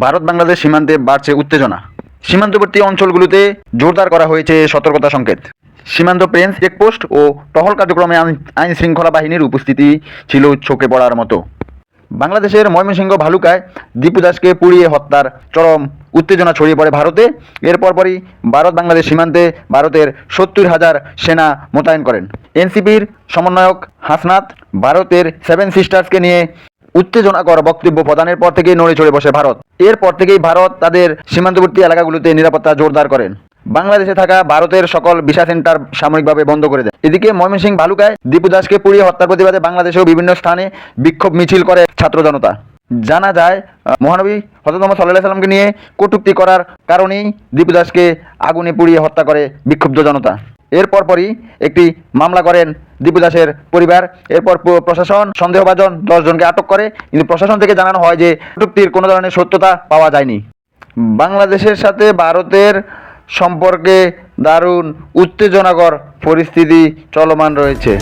ভারত বাংলাদেশ সীমান্তে বাড়ছে উত্তেজনা। সীমান্তবর্তী অঞ্চলগুলোতে জোরদার করা হয়েছে সতর্কতা সংকেত। সীমান্ত প্রেন্স চেকপোস্ট ও টহল কার্যক্রমে আইন- শৃঙ্খলা বাহিনীর উপস্থিতি ছিল চোখে পড়ার মতো। বাংলাদেশের ময়মনসিংহ ভালুকায় দীপু দাসকে পুড়িয়ে হত্যার চরম উত্তেজনা ছড়িয়ে পড়ে ভারতে। এরপর পরই ভারত বাংলাদেশ সীমান্তে ভারতের সত্তর হাজার সেনা মোতায়েন করেন। এনসিপির সমন্বয়ক হাসনাত ভারতের সেভেন সিস্টার্সকে নিয়ে উত্তেজনাকর বক্তব্য প্রদানের পর থেকেই নড়ে চড়ে বসে ভারত। এরপর থেকেই ভারত তাদের সীমান্তবর্তী এলাকাগুলোতে নিরাপত্তা জোরদার করেন। বাংলাদেশে থাকা ভারতের সকল ভিসা সেন্টার সাময়িকভাবে বন্ধ করে দেয় এদিকে ময়মনসিংহ ভালুকায় দীপু দাসকে পুড়িয়ে হত্যার প্রতিবাদে বাংলাদেশেও বিভিন্ন স্থানে বিক্ষোভ মিছিল করে ছাত্র জনতা। জানা যায় মহানবী হজরত মোহাম্মদ সাল্লাহ সাল্লামকে নিয়ে কটুক্তি করার কারণেই দীপু দাসকে আগুনে পুড়িয়ে হত্যা করে বিক্ষুব্ধ জনতা। এরপর পরই একটি মামলা করেন দীপু দাসের পরিবার। এরপর প্রশাসন সন্দেহভাজন দশজনকে আটক করে। কিন্তু প্রশাসন থেকে জানানো হয় যে প্রযুক্তির কোনো ধরনের সত্যতা পাওয়া যায়নি। বাংলাদেশের সাথে ভারতের সম্পর্কে দারুণ উত্তেজনাকর পরিস্থিতি চলমান রয়েছে।